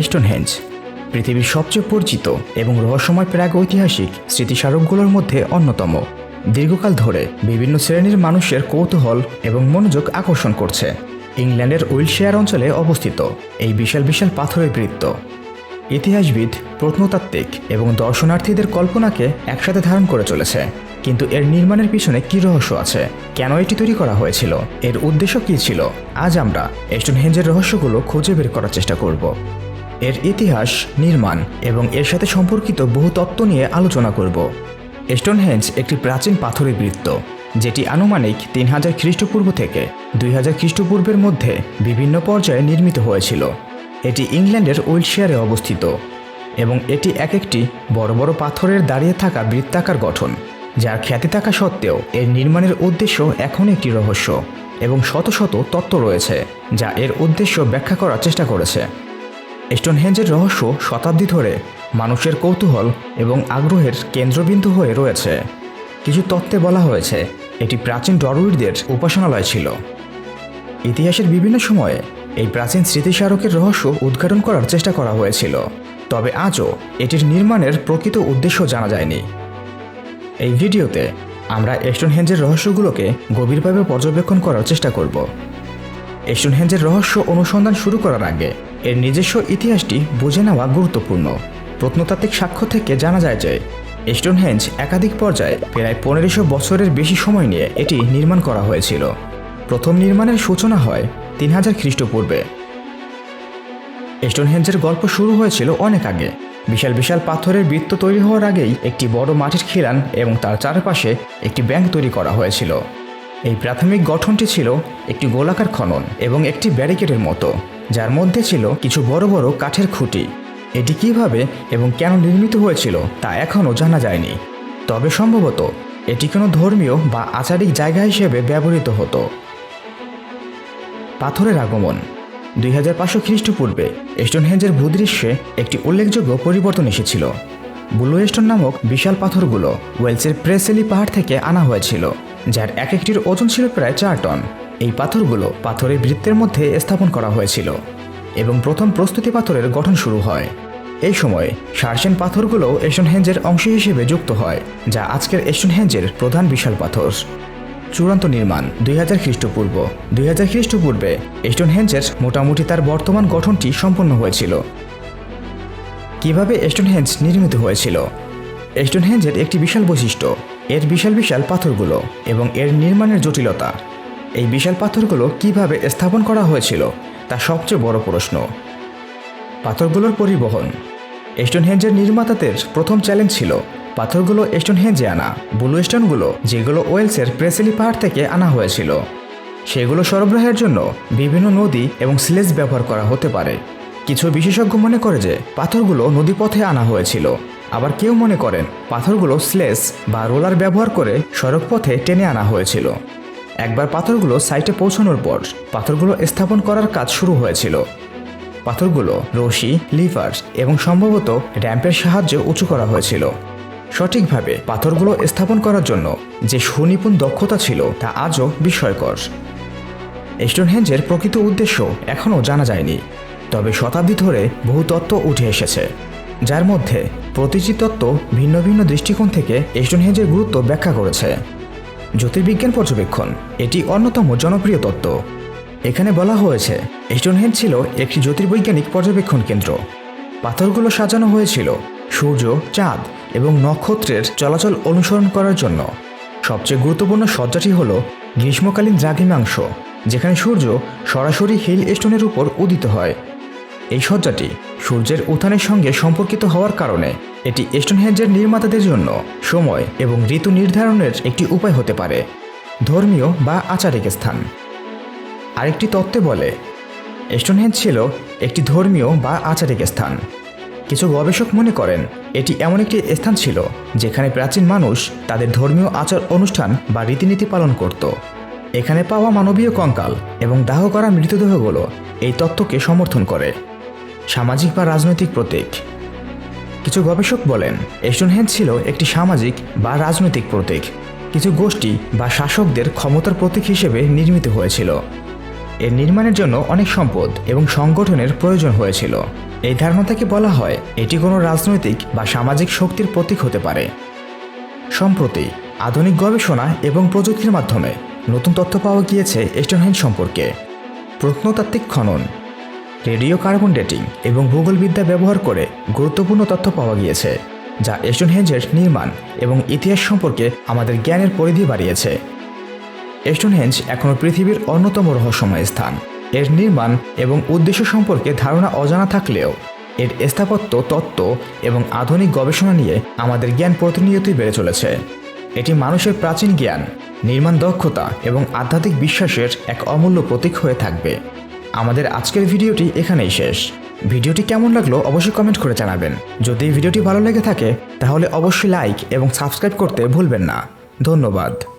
Stonehenge পৃথিবীর সবচেয়ে পরিচিত এবং রহস্যময় প্রাগ ঐতিহাসিক স্মৃতিস্মারকগুলোর মধ্যে অন্যতম। দীর্ঘকাল ধরে বিভিন্ন শ্রেণির মানুষের কৌতূহল এবং মনোযোগ আকর্ষণ করছে। ইংল্যান্ডের উইলশেয়ার অঞ্চলে অবস্থিত এই বিশাল বিশাল পাথরের বৃত্ত। ইতিহাসবিদ, প্রত্নতাত্ত্বিক এবং দর্শনার্থীদের কল্পনাকে একসাথে ধারণ করে চলেছে। কিন্তু এর নির্মাণের পিছনে কী রহস্য আছে? কেন এটি তৈরি করা হয়েছিল? এর উদ্দেশ্য কী ছিল? আজ আমরা স্টোনহেঞ্জের রহস্যগুলো খুঁজে বের করার চেষ্টা করব। এর ইতিহাস, নির্মাণ এবং এর সাথে সম্পর্কিত বহু তত্ত্ব নিয়ে আলোচনা করব। স্টোনহেঞ্জ একটি প্রাচীন পাথরের বৃত্ত, যেটি আনুমানিক তিন হাজার খ্রিস্টপূর্ব থেকে দুই হাজার খ্রিস্টপূর্বের মধ্যে বিভিন্ন পর্যায়ে নির্মিত হয়েছিল। এটি ইংল্যান্ডের উইলশেয়ারে অবস্থিত এবং এটি এক একটি বড় বড় পাথরের দাঁড়িয়ে থাকা বৃত্তাকার গঠন, যার খ্যাতি থাকা সত্ত্বেও এর নির্মাণের উদ্দেশ্য এখন একটি রহস্য এবং শত শত তত্ত্ব রয়েছে, যা এর উদ্দেশ্য ব্যাখ্যা করার চেষ্টা করেছে। স্টোনহেঞ্জের রহস্য শতাব্দী ধরে মানুষের কৌতূহল এবং আগ্রহের কেন্দ্রবিন্দু হয়ে রয়েছে। কিছু তত্ত্বে বলা হয়েছে, এটি প্রাচীন ডরউইডদের উপাসনালয় ছিল। ইতিহাসের বিভিন্ন সময়ে এই প্রাচীন স্মৃতিস্মারকের রহস্য উদ্ঘাটন করার চেষ্টা করা হয়েছিল, তবে আজও এটির নির্মাণের প্রকৃত উদ্দেশ্য জানা যায়নি। এই ভিডিওতে আমরা স্টোনহেঞ্জের রহস্যগুলোকে গভীরভাবে পর্যবেক্ষণ করার চেষ্টা করব। স্টোনহেঞ্জের রহস্য অনুসন্ধান শুরু করার আগে, এর নিজস্ব ইতিহাসটি বুঝে নেওয়া গুরুত্বপূর্ণ। প্রত্নতাত্ত্বিক সাক্ষ্য থেকে জানা যায় যে স্টোনহেঞ্জ একাধিক পর্যায়ে প্রায় পনেরোশো বছরের বেশি সময় নিয়ে এটি নির্মাণ করা হয়েছিল। প্রথম নির্মাণের সূচনা হয় তিন হাজার খ্রিস্টপূর্বে। স্টোনহেঞ্জের গল্প শুরু হয়েছিল অনেক আগে। বিশাল বিশাল পাথরের বৃত্ত তৈরি হওয়ার আগেই একটি বড় মাটির খিলান এবং তার চারপাশে একটি ব্যাংক তৈরি করা হয়েছিল। এই প্রাথমিক গঠনটি ছিল একটি গোলাকার খনন এবং একটি ব্যারিকেডের মতো, যার মধ্যে ছিল কিছু বড় বড় কাঠের খুঁটি। এটি কীভাবে এবং কেন নির্মিত হয়েছিল তা এখনও জানা যায়নি। তবে সম্ভবত এটি কোনো ধর্মীয় বা আচারিক জায়গা হিসেবে ব্যবহৃত হতো। পাথরের আগমন। দুই হাজার পাঁচশো খ্রিস্টপূর্বে স্টোনহেঞ্জের ভূদৃশ্যে একটি উল্লেখযোগ্য পরিবর্তন এসেছিল। ব্লু স্টোন নামক বিশাল পাথরগুলো ওয়েলসের প্রেসেলি পাহাড় থেকে আনা হয়েছিল। যার এক একটির ওজন ছিল প্রায় চার টন। এই পাথরগুলো পাথরের বৃত্তের মধ্যে স্থাপন করা হয়েছিল এবং প্রথম প্রস্তুতি পাথরের গঠন শুরু হয়। এই সময় সার্সেন পাথরগুলো স্টোনহেঞ্জের অংশ হিসেবে যুক্ত হয়, যা আজকের স্টোনহেঞ্জের প্রধান বিশাল পাথর। চূড়ান্ত নির্মাণ দুই হাজার খ্রিস্টপূর্ব। দুই হাজার খ্রিস্টপূর্বে স্টোনহেঞ্জের মোটামুটি তার বর্তমান গঠনটি সম্পন্ন হয়েছিল। কীভাবে স্টোনহেঞ্জ নির্মিত হয়েছিল? স্টোনহেঞ্জের একটি বিশাল বৈশিষ্ট্য এর বিশাল বিশাল পাথরগুলো এবং এর নির্মাণের জটিলতা। এই বিশাল পাথরগুলো কীভাবে স্থাপন করা হয়েছিল, তা সবচেয়ে বড় প্রশ্ন। পাথরগুলোর পরিবহন। স্টোনহেঞ্জের নির্মাতাদের প্রথম চ্যালেঞ্জ ছিল, পাথরগুলো স্টোনহেঞ্জে আনা। ব্লু স্টোনগুলো, যেগুলো ওয়েলসের প্রেসেলি পাহাড় থেকে আনা হয়েছিল। সেগুলো সরবরাহের জন্য বিভিন্ন নদী এবং স্লেজ ব্যবহার করা হতে পারে। কিছু বিশেষজ্ঞ মনে করে যে, পাথরগুলো নদীপথে আনা হয়েছিল। আবার কেউ মনে করেন পাথরগুলো স্লেস বা রোলার ব্যবহার করে সড়ক পথে টেনে আনা হয়েছিল। একবার পাথরগুলো সাইটে পৌঁছানোর পর পাথরগুলো স্থাপন করার কাজ শুরু হয়েছিল। পাথরগুলো রশি লিভার এবং সম্ভবত র্যাম্পের সাহায্যে উঁচু করা হয়েছিল। সঠিকভাবে পাথরগুলো স্থাপন করার জন্য যে সুনিপুণ দক্ষতা ছিল তা আজও বিস্ময়কর। স্টোনহেঞ্জের প্রকৃত উদ্দেশ্য এখনও জানা যায়নি, তবে শতাব্দী ধরে বহু তত্ত্ব উঠে এসেছে। যার মধ্যে প্রতিটি তত্ত্ব ভিন্ন ভিন্ন দৃষ্টিকোণ থেকে স্টোনহেঞ্জের গুরুত্ব ব্যাখ্যা করেছে। জ্যোতির্বিজ্ঞান পর্যবেক্ষণ, এটি অন্যতম জনপ্রিয় তত্ত্ব। এখানে বলা হয়েছে, স্টোনহেঞ্জ ছিল একটি জ্যোতির্বৈজ্ঞানিক পর্যবেক্ষণ কেন্দ্র। পাথরগুলো সাজানো হয়েছিল, সূর্য, চাঁদ এবং নক্ষত্রের চলাচল অনুসরণ করার জন্য। সবচেয়ে গুরুত্বপূর্ণ সজ্জাটি হল গ্রীষ্মকালীন দ্রাঘিমাংশ, যেখানে সূর্য সরাসরি হিল স্টোনের উপর উদিত হয়। এই সজ্জাটি সূর্যের উত্থানের সঙ্গে সম্পর্কিত হওয়ার কারণে এটি স্টোনহেঞ্জের নির্মাতাদের জন্য সময় এবং ঋতু নির্ধারণের একটি উপায় হতে পারে, ধর্মীয় বা আচারিক স্থান। আরেকটি তত্ত্বে বলে স্টোনহেঞ্জ ছিল একটি ধর্মীয় বা আচারিক স্থান। কিছু গবেষক মনে করেন, এটি এমন একটি স্থান ছিল যেখানে প্রাচীন মানুষ তাদের ধর্মীয় আচার অনুষ্ঠান বা রীতিনীতি পালন করত। এখানে পাওয়া মানবীয় কঙ্কাল এবং দাহ করা মৃতদেহগুলো এই তত্ত্বকে সমর্থন করে। সামাজিক বা রাজনৈতিক প্রতীক। কিছু গবেষক বলেন স্টোনহেঞ্জ ছিল একটি সামাজিক বা রাজনৈতিক প্রতীক। কিছু গোষ্ঠী বা শাসকদের ক্ষমতার প্রতীক হিসেবে নির্মিত হয়েছিল। এর নির্মাণের জন্য অনেক সম্পদ এবং সংগঠনের প্রয়োজন হয়েছিল। এই ধারণা থেকে বলা হয়, এটি কোনো রাজনৈতিক বা সামাজিক শক্তির প্রতীক হতে পারে। সম্প্রতি, আধুনিক গবেষণা এবং প্রযুক্তির মাধ্যমে নতুন তথ্য পাওয়া গিয়েছে স্টোনহেঞ্জ সম্পর্কে। প্রত্নতাত্ত্বিক খনন রেডিও কার্বন ডেটিং এবং ভূগোলবিদ্যা ব্যবহার করে গুরুত্বপূর্ণ তথ্য পাওয়া গিয়েছে, যা এশন স্টোনহেঞ্জের নির্মাণ এবং ইতিহাস সম্পর্কে আমাদের জ্ঞানের পরিধি বাড়িয়েছে। স্টোনহেঞ্জ এখনও পৃথিবীর অন্যতম রহস্যময় স্থান। এর নির্মাণ এবং উদ্দেশ্য সম্পর্কে ধারণা অজানা থাকলেও, এর স্থাপত্য, তত্ত্ব এবং আধুনিক গবেষণা নিয়ে আমাদের জ্ঞান প্রতিনিয়তই বেড়ে চলেছে। এটি মানুষের প্রাচীন জ্ঞান, নির্মাণ দক্ষতা এবং আধ্যাত্মিক বিশ্বাসের এক অমূল্য প্রতীক হয়ে থাকবে। আমাদের আজকের ভিডিওটি এখানেই শেষ। ভিডিওটি কেমন লাগল অবশ্যই কমেন্ট করে জানাবেন। যদি ভিডিওটি ভালো লেগে থাকে, তাহলে অবশ্যই লাইক এবং সাবস্ক্রাইব করতে ভুলবেন না। ধন্যবাদ।